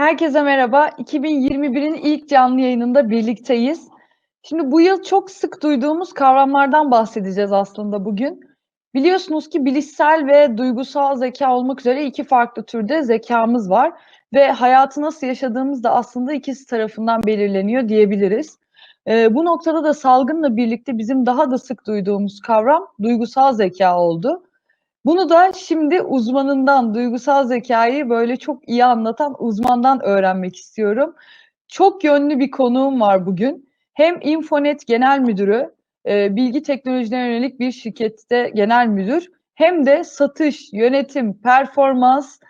Herkese merhaba. 2021'in ilk canlı yayınında birlikteyiz. Şimdi bu yıl çok sık duyduğumuz kavramlardan bahsedeceğiz aslında bugün. Biliyorsunuz ki bilişsel ve duygusal zeka olmak üzere iki farklı türde zekamız var ve hayatı nasıl yaşadığımız da aslında ikisi tarafından belirleniyor diyebiliriz. Ee, bu noktada da salgınla birlikte bizim daha da sık duyduğumuz kavram duygusal zeka oldu. Bunu da şimdi uzmanından, duygusal zekayı böyle çok iyi anlatan uzmandan öğrenmek istiyorum. Çok yönlü bir konuğum var bugün. Hem Infonet Genel Müdürü, e, bilgi teknolojilerine yönelik bir şirkette genel müdür, hem de satış, yönetim, performans,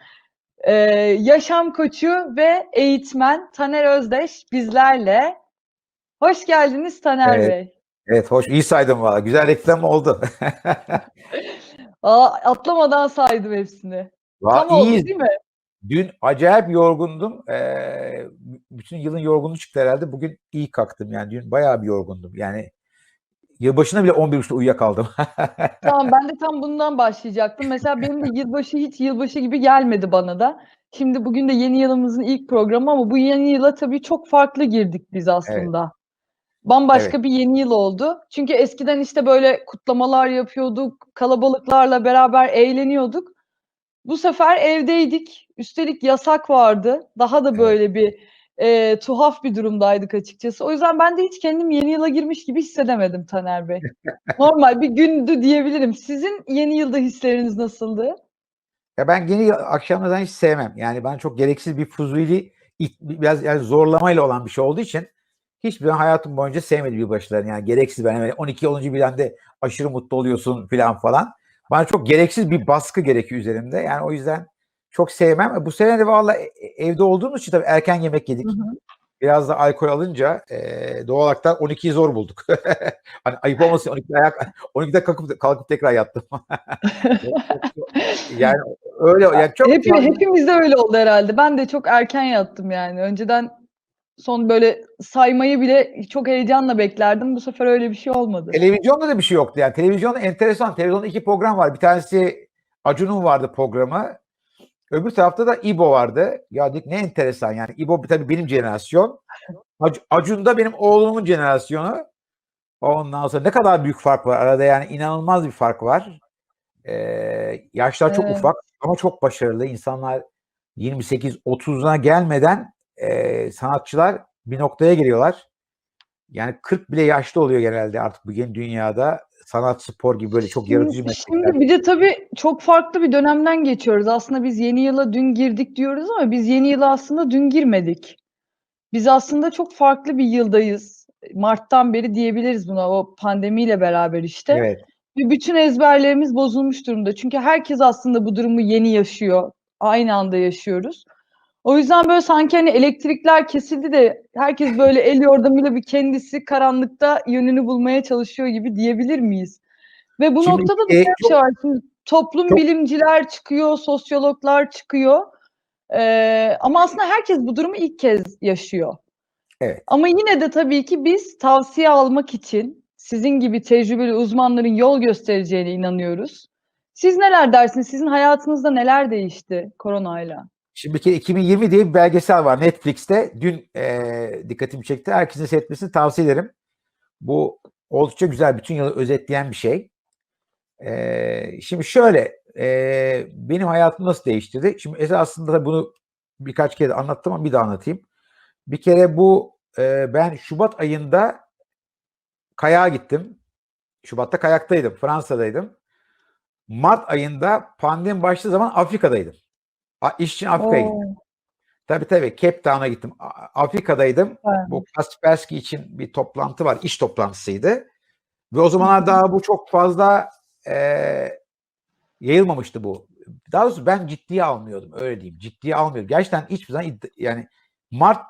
e, yaşam koçu ve eğitmen Taner Özdeş bizlerle. Hoş geldiniz Taner Evet. Bey. Evet hoş iyi saydım valla. Güzel reklam oldu. Aa, atlamadan saydım hepsini. Valla Tam oldu iyiyiz. değil mi? Dün acayip yorgundum. Ee, bütün yılın yorgunluğu çıktı herhalde. Bugün iyi kalktım yani. Dün bayağı bir yorgundum. Yani yılbaşına bile 11.30'da uyuyakaldım. Tamam ben de tam bundan başlayacaktım. Mesela benim de yılbaşı hiç yılbaşı gibi gelmedi bana da. Şimdi bugün de yeni yılımızın ilk programı ama bu yeni yıla tabii çok farklı girdik biz aslında. Bambaşka Evet. bir yeni yıl oldu. Çünkü eskiden işte böyle kutlamalar yapıyorduk, kalabalıklarla beraber eğleniyorduk. Bu sefer evdeydik. Üstelik yasak vardı. Daha da Evet. böyle bir e, tuhaf bir durumdaydık açıkçası. O yüzden ben de hiç kendim yeni yıla girmiş gibi hissedemedim Taner Bey. Normal bir gündü diyebilirim. Sizin yeni yılda hisleriniz nasıldı? Ya ben yeni yıl akşamlardan hiç sevmem. Yani ben çok gereksiz bir fuzuli, biraz yani zorlamayla olan bir şey olduğu için hiçbir zaman hayatım boyunca sevmedim yılbaşlarını. Yani gereksiz ben hemen 12 olunca bir anda aşırı mutlu oluyorsun falan falan. Bana çok gereksiz bir baskı gerekiyor üzerimde. Yani o yüzden çok sevmem. E, Bu sene de valla e- evde olduğumuz için tabii erken yemek yedik. Hı hı. Biraz da alkol alınca e, doğal olarak da 12'yi zor bulduk. hani ayıp olmasın 12'de, ayak, 12'de kalkıp, kalkıp tekrar yattım. yani öyle yani çok Hep, hepimiz de öyle oldu herhalde. Ben de çok erken yattım yani. Önceden son böyle saymayı bile çok heyecanla beklerdim. Bu sefer öyle bir şey olmadı. Televizyonda da bir şey yoktu yani. Televizyonda enteresan. Televizyonda iki program var. Bir tanesi Acun'un vardı programı. Öbür tarafta da İbo vardı. Ya dedik ne enteresan yani. İbo tabii benim jenerasyon. Ac- Acun da benim oğlumun jenerasyonu. Ondan sonra ne kadar büyük fark var arada yani inanılmaz bir fark var. Ee, yaşlar çok Evet. ufak ama çok başarılı. İnsanlar 28-30'una gelmeden e, sanatçılar bir noktaya geliyorlar. Yani 40 bile yaşlı oluyor genelde artık bu yeni dünyada. Sanat, spor gibi böyle çok yaratıcı Şimdi, meslekler. şimdi bir de tabii çok farklı bir dönemden geçiyoruz. Aslında biz yeni yıla dün girdik diyoruz ama biz yeni yıla aslında dün girmedik. Biz aslında çok farklı bir yıldayız. Mart'tan beri diyebiliriz buna o pandemiyle beraber işte. Evet. Ve bütün ezberlerimiz bozulmuş durumda. Çünkü herkes aslında bu durumu yeni yaşıyor. Aynı anda yaşıyoruz. O yüzden böyle sanki hani elektrikler kesildi de herkes böyle el yordamıyla bir kendisi karanlıkta yönünü bulmaya çalışıyor gibi diyebilir miyiz? Ve bu Şimdi, noktada da e, bir çok- şey var. Şimdi toplum çok- bilimciler çıkıyor, sosyologlar çıkıyor. Ee, ama aslında herkes bu durumu ilk kez yaşıyor. Evet. Ama yine de tabii ki biz tavsiye almak için sizin gibi tecrübeli uzmanların yol göstereceğine inanıyoruz. Siz neler dersiniz? Sizin hayatınızda neler değişti koronayla? Şimdi bir kere 2020 diye bir belgesel var Netflix'te. Dün e, dikkatimi çekti. Herkesin seyretmesini tavsiye ederim. Bu oldukça güzel, bütün yılı özetleyen bir şey. E, şimdi şöyle, e, benim hayatım nasıl değiştirdi? Şimdi esasında da bunu birkaç kere anlattım ama bir daha anlatayım. Bir kere bu, e, ben Şubat ayında kayağa gittim. Şubat'ta kayaktaydım, Fransa'daydım. Mart ayında pandemi başladığı zaman Afrika'daydım. A- İş için Afrika'ya gittim. Tabii tabii Cape Town'a gittim. Afrika'daydım. süper. Bu Kaspersky için bir toplantı var. iş toplantısıydı. Ve o zamanlar daha bu çok fazla eee, yayılmamıştı bu. Daha doğrusu ben ciddiye almıyordum. Öyle diyeyim. Ciddiye almıyordum. Gerçekten hiçbir zaman yani Mart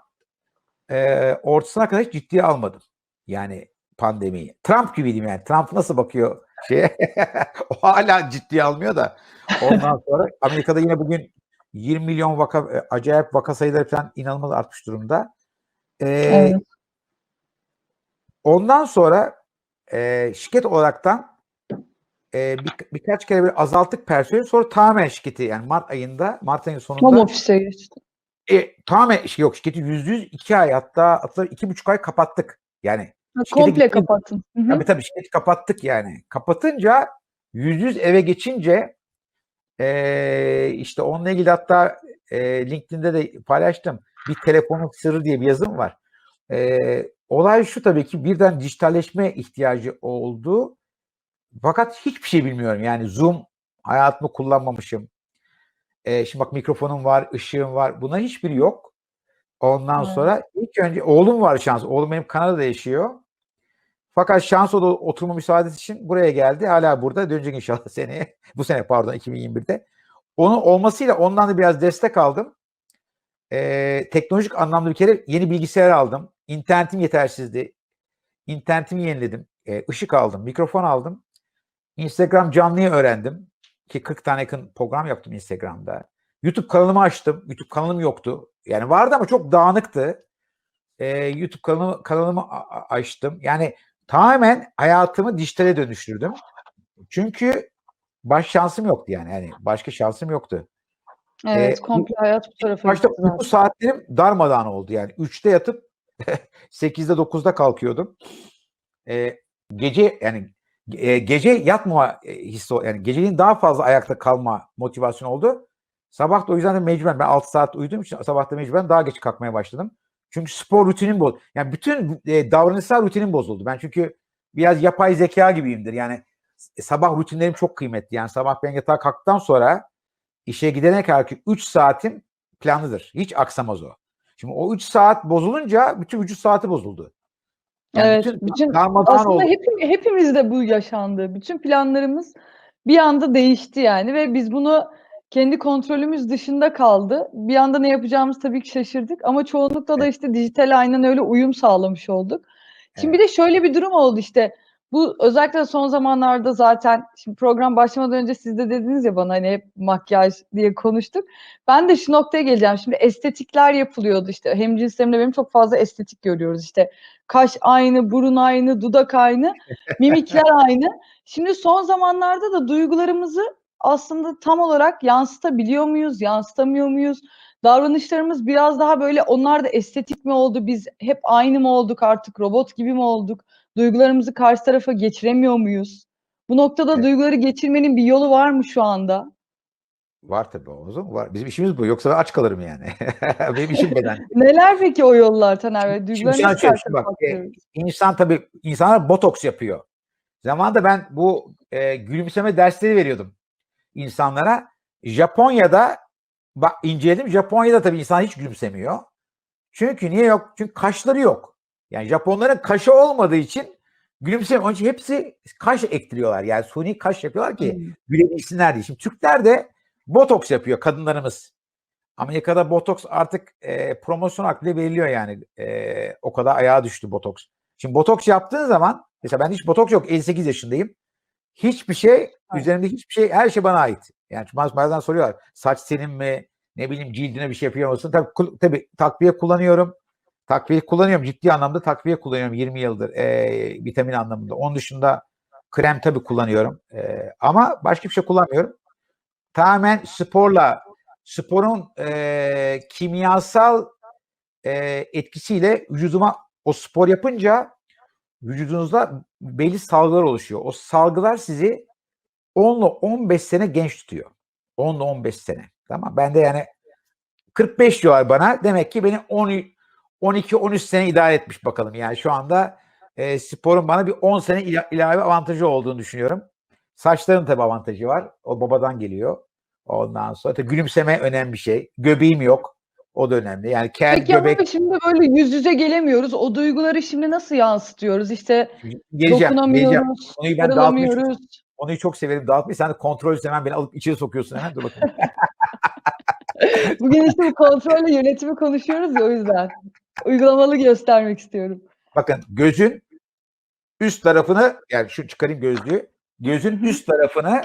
eee, ortasına kadar hiç ciddiye almadım. Yani pandemiyi. Trump gibiydim yani. Trump nasıl bakıyor şeye? o hala ciddiye almıyor da. Ondan sonra Amerika'da yine bugün 20 milyon vaka, e, acayip vaka sayıları falan inanılmaz artmış durumda. Ee, Evet. Ondan sonra e, şirket olaraktan e, bir, birkaç kere bir azalttık personeli sonra tamamen şirketi yani Mart ayında Mart ayının sonunda Home office'e geçti. E, tamamen şey yok şirketi yüzde yüz iki ay hatta hatta iki buçuk ay kapattık. Yani Ha, komple gittim. kapattın. Hı hı. tabii tabii şirketi kapattık yani. Kapatınca yüz yüz eve geçince e, işte onunla ilgili hatta e, LinkedIn'de de paylaştım. Bir telefonun sırrı diye bir yazım var. E, olay şu tabii ki birden dijitalleşme ihtiyacı oldu. Fakat hiçbir şey bilmiyorum. Yani Zoom hayatımı kullanmamışım. E, şimdi bak mikrofonum var, ışığım var. Buna hiçbiri yok. Ondan Evet. sonra ilk önce oğlum var şans. Oğlum benim Kanada'da yaşıyor. Fakat şans o da oturma müsaadesi için buraya geldi. Hala burada. Dönecek inşallah seneye. Bu sene pardon 2021'de. Onun olmasıyla ondan da biraz destek aldım. Ee, teknolojik anlamda bir kere yeni bilgisayar aldım. İnternetim yetersizdi. İnternetimi yeniledim. Ee, ışık aldım. Mikrofon aldım. Instagram canlıyı öğrendim. Ki 40 tane yakın program yaptım Instagram'da. YouTube kanalımı açtım. YouTube kanalım yoktu. Yani vardı ama çok dağınıktı. Ee, YouTube kanalımı, kanalımı açtım. Yani tamamen hayatımı dijitale dönüştürdüm. Çünkü baş şansım yoktu yani. yani başka şansım yoktu. Evet, Ee, komple hayat bu tarafa Başta uyku saatlerim darmadağın oldu yani. 3'te yatıp 8'de 9'da kalkıyordum. Ee, gece yani e, gece yatmama e, hissi yani geceliğin daha fazla ayakta kalma motivasyonu oldu. Sabah da o yüzden de mecburen ben 6 saat uyuduğum için sabah da mecburen daha geç kalkmaya başladım. Çünkü spor rutinim bozuldu. Yani bütün e, davranışsal rutinim bozuldu. Ben çünkü biraz yapay zeka gibiyimdir. Yani s- sabah rutinlerim çok kıymetli. Yani sabah ben yatağa kalktıktan sonra işe gidene kadar ki 3 saatim planlıdır. Hiç aksamaz o. Şimdi o 3 saat bozulunca bütün vücut saati bozuldu. Yani Evet, bütün bütün aslında oldu. hepim, hepimizde bu yaşandı. Bütün planlarımız bir anda değişti yani ve biz bunu kendi kontrolümüz dışında kaldı. Bir anda ne yapacağımız tabii ki şaşırdık ama çoğunlukla da işte dijital aynen öyle uyum sağlamış olduk. Şimdi Evet. bir de şöyle bir durum oldu işte. Bu özellikle son zamanlarda zaten şimdi program başlamadan önce siz de dediniz ya bana hani hep makyaj diye konuştuk. Ben de şu noktaya geleceğim. Şimdi estetikler yapılıyordu işte. Hemcinslerimle benim çok fazla estetik görüyoruz işte. Kaş aynı, burun aynı, dudak aynı, mimikler aynı. Şimdi son zamanlarda da duygularımızı aslında tam olarak yansıtabiliyor muyuz, yansıtamıyor muyuz? Davranışlarımız biraz daha böyle onlar da estetik mi oldu? Biz hep aynı mı olduk artık? Robot gibi mi olduk? Duygularımızı karşı tarafa geçiremiyor muyuz? Bu noktada Evet. duyguları geçirmenin bir yolu var mı şu anda? Var tabii Oğuz'um var. Bizim işimiz bu. Yoksa aç kalırım yani. Benim işim beden. Neler peki o yollar Taner Bey? Şimdi Duyguları sana nasıl karşı bak. e, insan tabii insanlar botoks yapıyor. Zamanında ben bu e, gülümseme dersleri veriyordum insanlara. Japonya'da bak inceledim. Japonya'da tabii insan hiç gülümsemiyor. Çünkü niye yok? Çünkü kaşları yok. Yani Japonların kaşı olmadığı için gülümsemiyor. Onun için hepsi kaş ektiriyorlar. Yani suni kaş yapıyorlar ki Hmm. gülebilsinler diye. Şimdi Türkler de botoks yapıyor kadınlarımız. Amerika'da botoks artık e, promosyon bile veriliyor yani. E, o kadar ayağa düştü botoks. Şimdi botoks yaptığın zaman mesela ben hiç botoks yok 58 yaşındayım. Hiçbir şey üzerimde hiçbir şey her şey bana ait. Yani baz- bazen soruyorlar saç senin mi ne bileyim cildine bir şey yapıyor musun? Tabii, tabii takviye kullanıyorum. Takviye kullanıyorum. Ciddi anlamda takviye kullanıyorum 20 yıldır e, vitamin anlamında. Onun dışında krem tabii kullanıyorum. E, ama başka bir şey kullanmıyorum. Tamamen sporla sporun e, kimyasal e, etkisiyle vücuduma o spor yapınca vücudunuzda belli salgılar oluşuyor. O salgılar sizi 10 ile 15 sene genç tutuyor. 10 ile 15 sene. Tamam. Ben de yani 45 diyorlar bana. Demek ki beni 10 12-13 sene idare etmiş bakalım. Yani şu anda e, sporun bana bir 10 sene ila- ilave avantajı olduğunu düşünüyorum. Saçların tabii avantajı var. O babadan geliyor. Ondan sonra tabii gülümseme önemli bir şey. Göbeğim yok. O da önemli. Yani kel Peki göbek ama şimdi böyle yüz yüze gelemiyoruz. O duyguları şimdi nasıl yansıtıyoruz? İşte geleceğim. geleceğim. dokunamıyoruz, Konuyu ben konuyu çok severim dağıtmayı. Sen de kontrolsüz hemen beni alıp içeri sokuyorsun hemen. Dur bakayım. Bugün işte bu kontrolle yönetimi konuşuyoruz ya o yüzden. Uygulamalı göstermek istiyorum. Bakın gözün üst tarafını yani şu çıkarayım gözlüğü. Gözün üst tarafını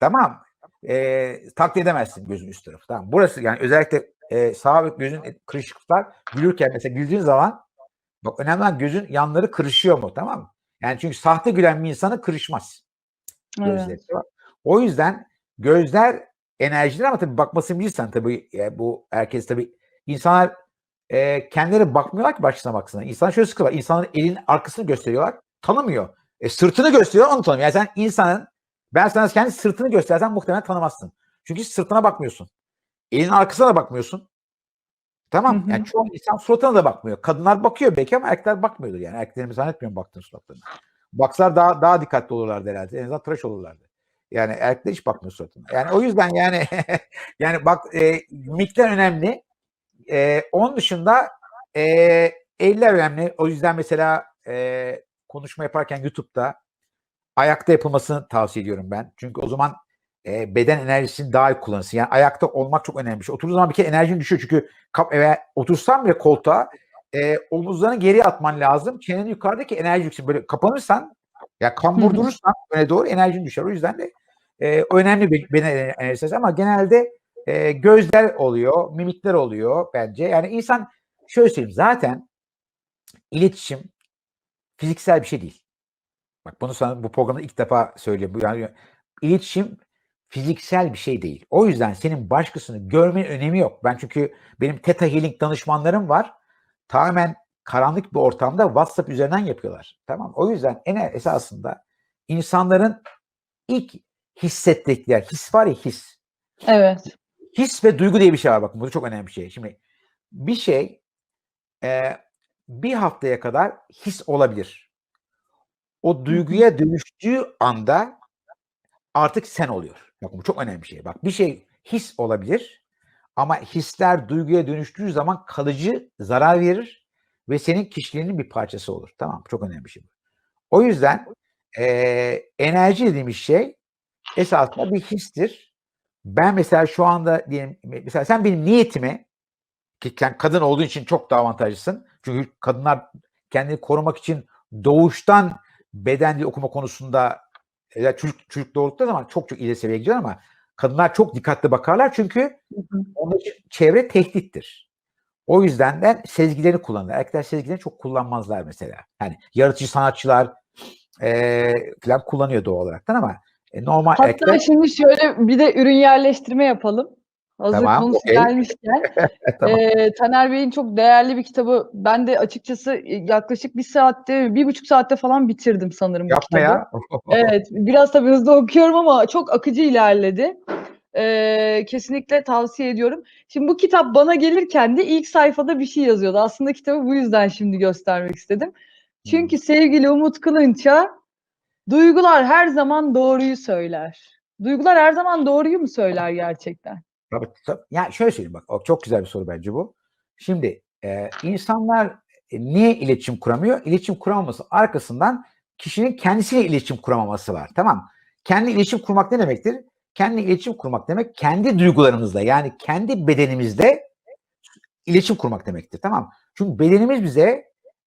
tamam e, taklit edemezsin gözün üst tarafı. Tamam. Burası yani özellikle e, sağ gözün kırışıklıklar gülürken mesela güldüğün zaman bak önemli olan gözün yanları kırışıyor mu tamam mı? Yani çünkü sahte gülen bir insana kırışmaz. Evet. gözleri. O yüzden gözler enerjiler ama tabii bakmasını bilirsen tabii yani bu herkes tabii insanlar e, kendileri bakmıyorlar ki başkasına baksana. İnsan şöyle sıkıyorlar. İnsanın elin arkasını gösteriyorlar. Tanımıyor. E, sırtını gösteriyor onu tanımıyor. Yani sen insanın ben sana kendi sırtını göstersen muhtemelen tanımazsın. Çünkü sırtına bakmıyorsun. Elin arkasına da bakmıyorsun. Tamam. Hı hı. Yani çoğu insan suratına da bakmıyor. Kadınlar bakıyor belki ama erkekler bakmıyordur yani. Erkeklerimi zannetmiyorum baktığın suratlarına. Baksalar daha daha dikkatli olurlardı herhalde. En azından tıraş olurlardı. Yani erkekler hiç bakmıyor suratına. Yani o yüzden yani yani bak e, mikler önemli. E, onun dışında e, eller önemli. O yüzden mesela e, konuşma yaparken YouTube'da ayakta yapılmasını tavsiye ediyorum ben. Çünkü o zaman e, beden enerjisini daha iyi kullanırsın. Yani ayakta olmak çok önemli şey. Oturduğun zaman bir kere enerjin düşüyor. Çünkü kap, eve, otursan bile koltuğa e, omuzlarını geri atman lazım. Çenenin yukarıdaki enerji yüksek. Böyle kapanırsan ya kambur durursan öne doğru enerjin düşer. O yüzden de e, önemli bir beden enerjisi ama genelde e, gözler oluyor, mimikler oluyor bence. Yani insan şöyle söyleyeyim zaten iletişim fiziksel bir şey değil. Bak bunu sana bu programda ilk defa söylüyorum. Yani iletişim fiziksel bir şey değil. O yüzden senin başkasını görmenin önemi yok. Ben çünkü benim Theta Healing danışmanlarım var. Tamamen karanlık bir ortamda WhatsApp üzerinden yapıyorlar. Tamam. O yüzden en esasında insanların ilk hissettikleri his var ya his. Evet. His ve duygu diye bir şey var. Bakın bu çok önemli bir şey. Şimdi bir şey e, bir haftaya kadar his olabilir. O duyguya dönüştüğü anda artık sen oluyor. Bakın bu çok önemli bir şey. Bak bir şey his olabilir ama hisler duyguya dönüştüğü zaman kalıcı zarar verir ve senin kişiliğinin bir parçası olur. Tamam? Çok önemli bir şey. bu. O yüzden e, enerji dediğimiz şey esasında bir histir. Ben mesela şu anda diyelim mesela sen benim niyetime ki sen kadın olduğun için çok daha avantajlısın. Çünkü kadınlar kendini korumak için doğuştan beden okuma konusunda ya çocuk çocuk doğurdukları zaman çok çok ileri seviyeye gidiyor ama kadınlar çok dikkatli bakarlar çünkü onun çevre tehdittir. O yüzden de sezgilerini kullanırlar. Erkekler sezgilerini çok kullanmazlar mesela. Yani yaratıcı sanatçılar eee falan kullanıyor doğal olaraktan ama e, normal Hatta erkekler şimdi şöyle bir de ürün yerleştirme yapalım. Hazır Tamam, konusu okey. gelmişken. tamam. Ee, Taner Bey'in çok değerli bir kitabı. Ben de açıkçası e, yaklaşık bir saatte, bir buçuk saatte falan bitirdim sanırım bu yapma kitabı. ya. Evet, biraz tabii hızlı okuyorum ama çok akıcı ilerledi. Ee, kesinlikle tavsiye ediyorum. Şimdi bu kitap bana gelirken de ilk sayfada bir şey yazıyordu. Aslında kitabı bu yüzden şimdi göstermek istedim. Çünkü sevgili Umut Kılınç'a duygular her zaman doğruyu söyler. Duygular her zaman doğruyu mu söyler gerçekten? Tabii, tabii. Yani şöyle söyleyeyim bak çok güzel bir soru bence bu. Şimdi e, insanlar niye iletişim kuramıyor? İletişim kuramaması arkasından kişinin kendisiyle iletişim kuramaması var. Tamam. Kendi iletişim kurmak ne demektir? Kendi iletişim kurmak demek kendi duygularımızla yani kendi bedenimizle iletişim kurmak demektir. Tamam. Çünkü bedenimiz bize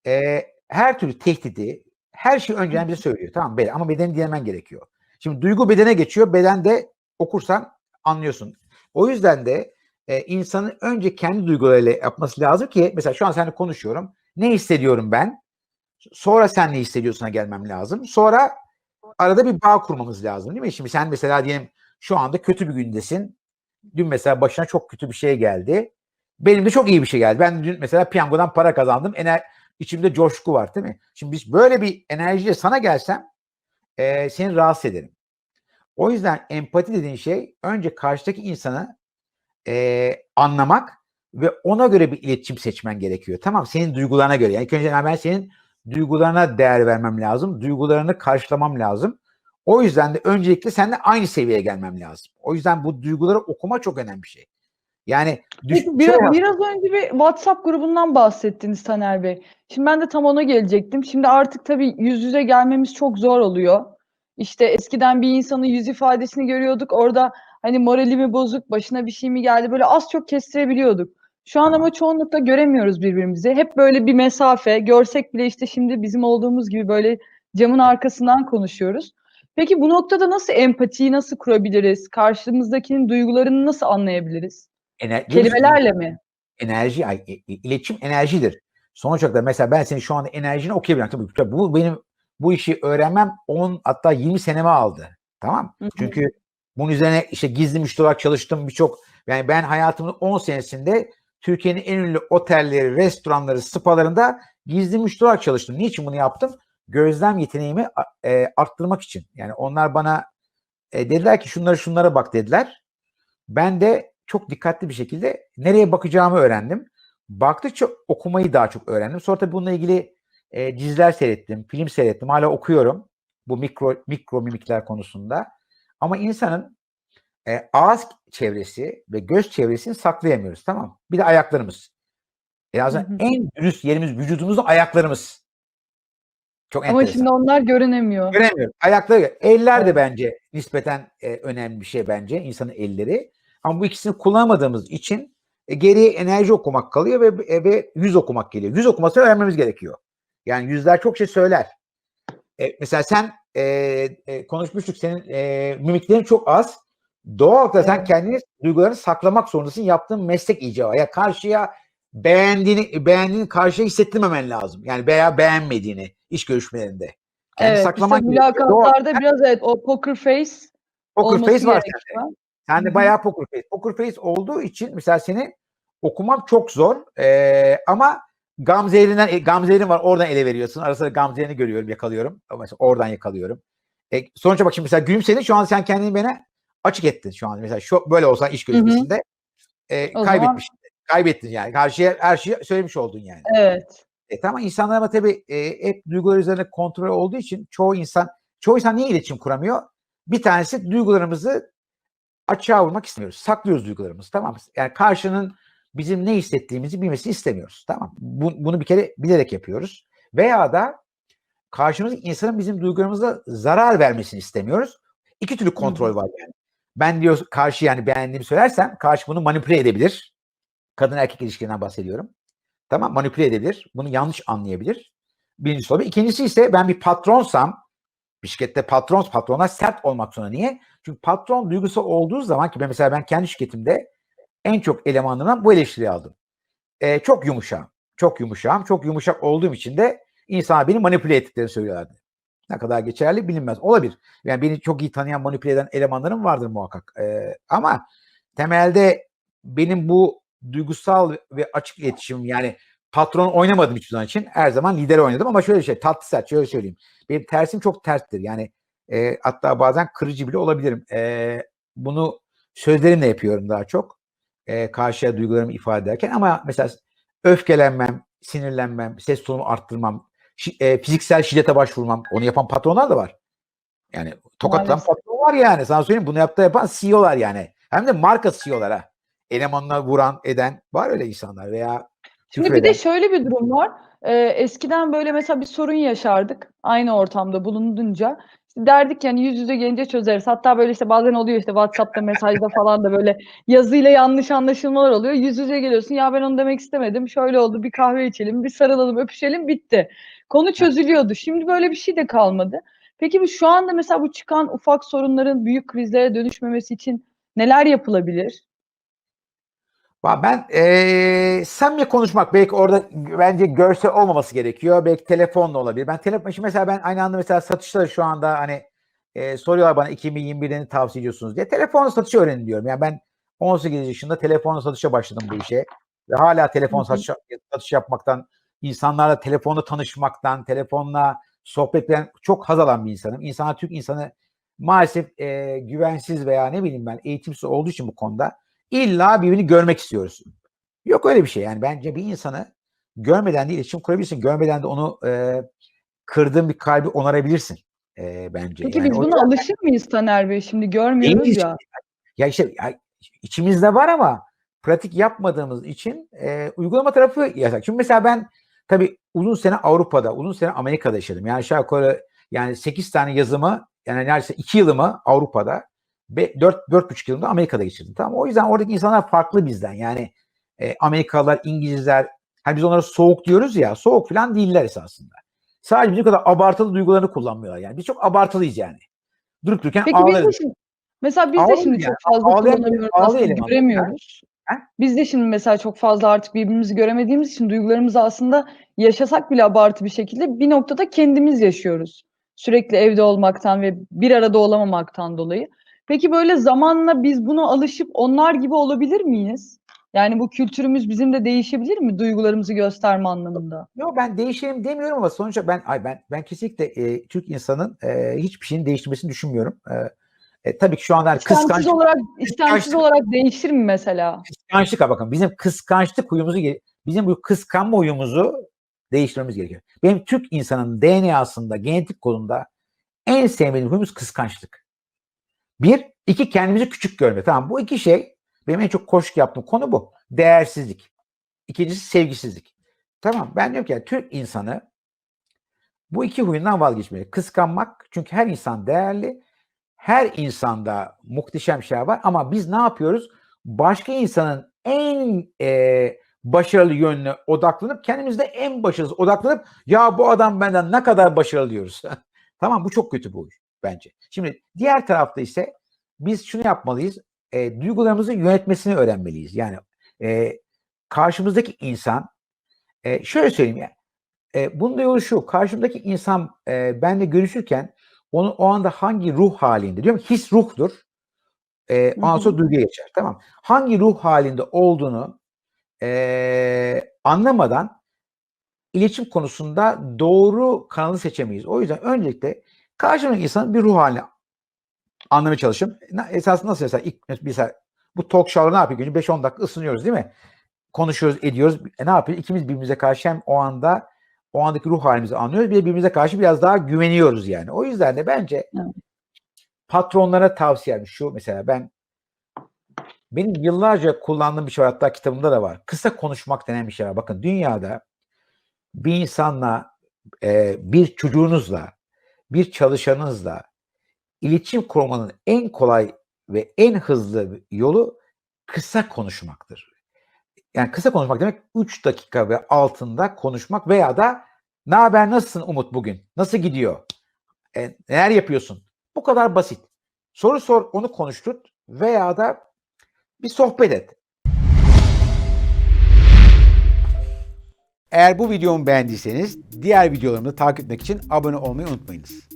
e, her türlü tehdidi, her şeyi önceden bize söylüyor. Tamam beden, ama bedeni dinlemen gerekiyor. Şimdi duygu bedene geçiyor. Beden de okursan anlıyorsun. O yüzden de e, insanın önce kendi duygularıyla yapması lazım ki mesela şu an seninle konuşuyorum. Ne hissediyorum ben? Sonra sen ne hissediyorsuna gelmem lazım. Sonra arada bir bağ kurmamız lazım değil mi? Şimdi sen mesela diyelim şu anda kötü bir gündesin. Dün mesela başına çok kötü bir şey geldi. Benim de çok iyi bir şey geldi. Ben dün mesela piyangodan para kazandım. Ener içimde coşku var değil mi? Şimdi biz böyle bir enerjiyle sana gelsem e, seni rahatsız ederim. O yüzden empati dediğin şey önce karşıdaki insanı e, anlamak ve ona göre bir iletişim seçmen gerekiyor. Tamam senin duygularına göre. Yani ilk önce ben senin duygularına değer vermem lazım. Duygularını karşılamam lazım. O yüzden de öncelikle seninle aynı seviyeye gelmem lazım. O yüzden bu duyguları okuma çok önemli bir şey. Yani düş, Peki şey biraz, var. biraz önce bir WhatsApp grubundan bahsettiniz Taner Bey. Şimdi ben de tam ona gelecektim. Şimdi artık tabii yüz yüze gelmemiz çok zor oluyor. İşte eskiden bir insanın yüz ifadesini görüyorduk. Orada hani morali mi bozuk, başına bir şey mi geldi böyle az çok kestirebiliyorduk. Şu an ama çoğunlukla göremiyoruz birbirimizi. Hep böyle bir mesafe, görsek bile işte şimdi bizim olduğumuz gibi böyle camın arkasından konuşuyoruz. Peki bu noktada nasıl empatiyi nasıl kurabiliriz? Karşımızdakinin duygularını nasıl anlayabiliriz? Ener- Kelimelerle mi? enerji, iletişim enerjidir. Sonuç olarak mesela ben senin şu anda enerjini okuyabilirim. Tabii, tabii bu benim bu işi öğrenmem 10 hatta 20 senemi aldı. Tamam? Hı hı. Çünkü bunun üzerine işte gizli müşteri olarak çalıştım birçok yani ben hayatımın 10 senesinde Türkiye'nin en ünlü otelleri, restoranları, spalarında gizli müşteri olarak çalıştım. Niçin bunu yaptım? Gözlem yeteneğimi e, arttırmak için. Yani onlar bana e, dediler ki şunları şunlara bak dediler. Ben de çok dikkatli bir şekilde nereye bakacağımı öğrendim. Baktıkça okumayı daha çok öğrendim. Sonra tabii bununla ilgili e, diziler seyrettim, film seyrettim. Hala okuyorum bu mikro mikro mimikler konusunda. Ama insanın e, ağız çevresi ve göz çevresini saklayamıyoruz tamam mı? Bir de ayaklarımız. E aslında Hı hı. en dürüst yerimiz vücudumuzda ayaklarımız. Çok Ama enteresan. şimdi onlar görünemiyor. Göremiyorum. Ayakları, eller de bence nispeten e, önemli bir şey bence insanın elleri. Ama bu ikisini kullanamadığımız için e, geriye enerji okumak kalıyor ve, e, ve yüz okumak geliyor. Yüz okuması öğrenmemiz gerekiyor. Yani yüzler çok şey söyler. E, mesela sen e, e, konuşmuştuk senin e, mimiklerin çok az. Doğal olarak da sen Evet. kendini duygularını saklamak zorundasın. Yaptığın meslek icabı. Ya karşıya beğendiğini beğendiğini karşıya hissettirmemen lazım. Yani veya beğenmediğini iş görüşmelerinde. Kendini Evet, saklaman işte gerekiyor. Doğal- mülakatlarda biraz evet o poker face Poker face var sende. Sende Hı hı. bayağı poker face. Poker face olduğu için mesela seni okumam çok zor. Ee, ama Gamzehir'inden e, Gamzehir'in var oradan ele veriyorsun. Ara sıra Gamzehir'ini görüyorum, yakalıyorum. Ama mesela oradan yakalıyorum. E, sonuçta bak şimdi mesela gülümsedin şu an sen kendini bana açık ettin şu an. Mesela şu böyle olsa iş görüşmesinde e, O zaman-. Kaybettin yani. Karşıya her şeyi söylemiş oldun yani. Evet. E tamam insanlar ama tabii e, hep duygular üzerine kontrol olduğu için çoğu insan çoğu insan niye iletişim kuramıyor? Bir tanesi duygularımızı açığa vurmak istemiyoruz. Saklıyoruz duygularımızı tamam mı? Yani karşının bizim ne hissettiğimizi bilmesini istemiyoruz. Tamam? Bu- bunu bir kere bilerek yapıyoruz. Veya da karşımızdaki insanın bizim duygularımıza zarar vermesini istemiyoruz. İki türlü kontrol var yani. Ben diyor karşı yani beğendiğimi söylersem karşı bunu manipüle edebilir. Kadın erkek ilişkilerinden bahsediyorum. Tamam manipüle edebilir. Bunu yanlış anlayabilir. Birincisi olabilir. İkincisi ise ben bir patronsam bir şirkette patron patronlar sert olmak zorunda. Niye? Çünkü patron duygusu olduğu zaman ki ben mesela ben kendi şirketimde en çok elemanlarımdan bu eleştiriyi aldım. Ee, çok yumuşağım. Çok yumuşağım. Çok yumuşak olduğum için de insanlar beni manipüle ettiklerini söylüyorlardı. Ne kadar geçerli bilinmez. Olabilir. Yani beni çok iyi tanıyan manipüle eden elemanlarım vardır muhakkak. Ee, ama temelde benim bu duygusal ve açık iletişim yani patron oynamadım hiçbir zaman için. Her zaman lider oynadım ama şöyle bir şey tatlı sert şöyle söyleyeyim. Benim tersim çok terttir. Yani e, hatta bazen kırıcı bile olabilirim. E, bunu sözlerimle yapıyorum daha çok. E, karşıya duygularımı ifade ederken ama mesela öfkelenmem, sinirlenmem, ses tonumu arttırmam, şi- e, fiziksel şiddete başvurmam. Onu yapan patronlar da var. Yani Maalesef. patron var yani. Sana söyleyeyim bunu yaptı yapan CEO'lar yani. Hem de marka CEO'lar ha. Elemanına vuran, eden var öyle insanlar veya Şimdi bir de şöyle bir durum var. Ee, eskiden böyle mesela bir sorun yaşardık aynı ortamda bulununca. Derdik yani yüz yüze gelince çözeriz. Hatta böyle işte bazen oluyor işte WhatsApp'ta mesajda falan da böyle yazıyla yanlış anlaşılmalar oluyor. Yüz yüze geliyorsun ya ben onu demek istemedim. Şöyle oldu bir kahve içelim, bir sarılalım, öpüşelim bitti. Konu çözülüyordu. Şimdi böyle bir şey de kalmadı. Peki bu şu anda mesela bu çıkan ufak sorunların büyük krizlere dönüşmemesi için neler yapılabilir? Ben eee samimi konuşmak belki orada bence görsel olmaması gerekiyor. Belki telefonla olabilir. Ben telefon şimdi mesela ben aynı anda mesela satışları şu anda hani eee, soruyorlar bana 2021'de ne tavsiye ediyorsunuz diye. Telefonla satışı öğrenin diyorum. Yani ben 18 yaşında telefonla satışa başladım bu işe. Ve hala telefon satış, satış yapmaktan, insanlarla telefonla tanışmaktan, telefonla sohbet eden çok haz alan bir insanım. İnsanlar, Türk insanı maalesef eee, güvensiz veya ne bileyim ben eğitimsiz olduğu için bu konuda İlla birbirini görmek istiyoruz. Yok öyle bir şey. Yani bence bir insanı görmeden de iletişim kurabilirsin. Görmeden de onu e, kırdığın bir kalbi onarabilirsin e, bence. Peki yani biz buna alışır mıyız Taner Bey? Şimdi görmüyoruz ya. ya işte ya, içimizde var ama pratik yapmadığımız için e, uygulama tarafı yasak. Şimdi mesela ben tabii uzun sene Avrupa'da, uzun sene Amerika'da yaşadım. Yani aşağı yukarı yani 8 tane yazımı yani neredeyse 2 yılımı Avrupa'da 4 4,5 yılımda Amerika'da geçirdim. Tamam? O yüzden oradaki insanlar farklı bizden. Yani e, Amerikalılar, İngilizler hani biz onlara soğuk diyoruz ya soğuk falan değiller esasında. Sadece bizim kadar abartılı duygularını kullanmıyorlar yani. Biz çok abartılıyız yani. Durup dururken Peki biz de ağlarız. şimdi mesela biz de şimdi yani. çok fazla Ağlayan- kullanamıyoruz ağlayan göremiyoruz. Biz de şimdi mesela çok fazla artık birbirimizi göremediğimiz için duygularımızı aslında yaşasak bile abartı bir şekilde bir noktada kendimiz yaşıyoruz. Sürekli evde olmaktan ve bir arada olamamaktan dolayı. Peki böyle zamanla biz buna alışıp onlar gibi olabilir miyiz? Yani bu kültürümüz bizim de değişebilir mi duygularımızı gösterme anlamında? Yok ben değişelim demiyorum ama sonuçta ben ay ben ben kesinlikle e, Türk insanın e, hiçbir şeyin değiştirmesini düşünmüyorum. E, e, tabii ki şu anda hani İstemsiz kıskanç, olarak istemsiz kıskançlık- olarak değişir mi mesela? kıskançlık bakın bizim kıskançlık huyumuzu bizim bu kıskanma huyumuzu değiştirmemiz gerekiyor. Benim Türk insanın DNA'sında, genetik kodunda en sevmediğim huyumuz kıskançlık. Bir, iki kendimizi küçük görme. Tamam bu iki şey benim en çok koşku yaptığım konu bu. Değersizlik. İkincisi sevgisizlik. Tamam ben diyorum ki yani Türk insanı bu iki huyundan vazgeçmeli. Kıskanmak çünkü her insan değerli. Her insanda muhteşem şeyler var ama biz ne yapıyoruz? Başka insanın en e, başarılı yönüne odaklanıp kendimizde en başarılı odaklanıp ya bu adam benden ne kadar başarılı diyoruz. tamam bu çok kötü bu huy bence. Şimdi diğer tarafta ise biz şunu yapmalıyız. E, duygularımızı yönetmesini öğrenmeliyiz. Yani e, karşımızdaki insan e, şöyle söyleyeyim ya. E, bunun da yolu şu. Karşımdaki insan e, benimle görüşürken onun o anda hangi ruh halinde diyorum his ruhtur. E, ondan sonra duyguya geçer. Tamam. Hangi ruh halinde olduğunu e, anlamadan iletişim konusunda doğru kanalı seçemeyiz. O yüzden öncelikle karşımdaki insanın bir ruh halini anlamaya çalışın. Na- Esasında nasıl mesela ilk mesela bu talk show'da ne yapıyor? Günü 5-10 dakika ısınıyoruz değil mi? Konuşuyoruz, ediyoruz. E, ne yapıyoruz? İkimiz birbirimize karşı hem o anda o andaki ruh halimizi anlıyoruz. Bir de birbirimize karşı biraz daha güveniyoruz yani. O yüzden de bence Evet. patronlara tavsiyem şu mesela ben benim yıllarca kullandığım bir şey var hatta kitabımda da var. Kısa konuşmak denen bir şey var. Bakın dünyada bir insanla, e, bir çocuğunuzla, bir çalışanınızla iletişim kurmanın en kolay ve en hızlı yolu kısa konuşmaktır. Yani kısa konuşmak demek 3 dakika ve altında konuşmak veya da ne haber nasılsın Umut bugün? Nasıl gidiyor? E, neler yapıyorsun? Bu kadar basit. Soru sor, onu konuşturt veya da bir sohbet et. Eğer bu videomu beğendiyseniz diğer videolarımı takip etmek için abone olmayı unutmayınız.